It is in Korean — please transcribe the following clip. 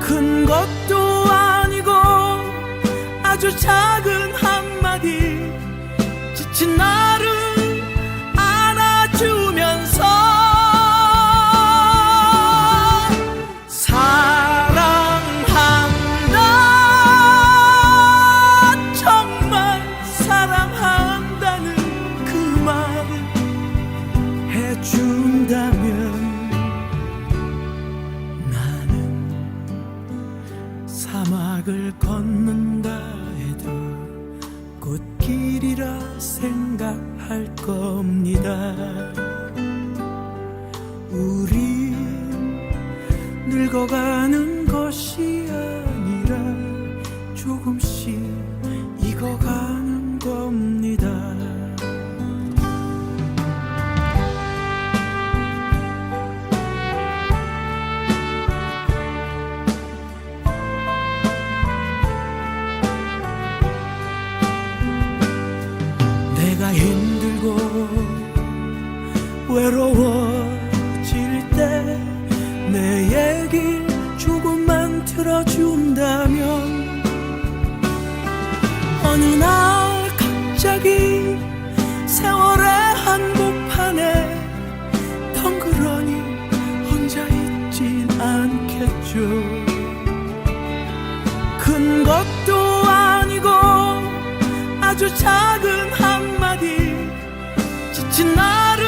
큰 것도 아니고 아주 작은 한마디 지친 나 겁니다. 우리 늙어가는 것이 큰 것도 아니고 아주 작은 한마디. 지친 나를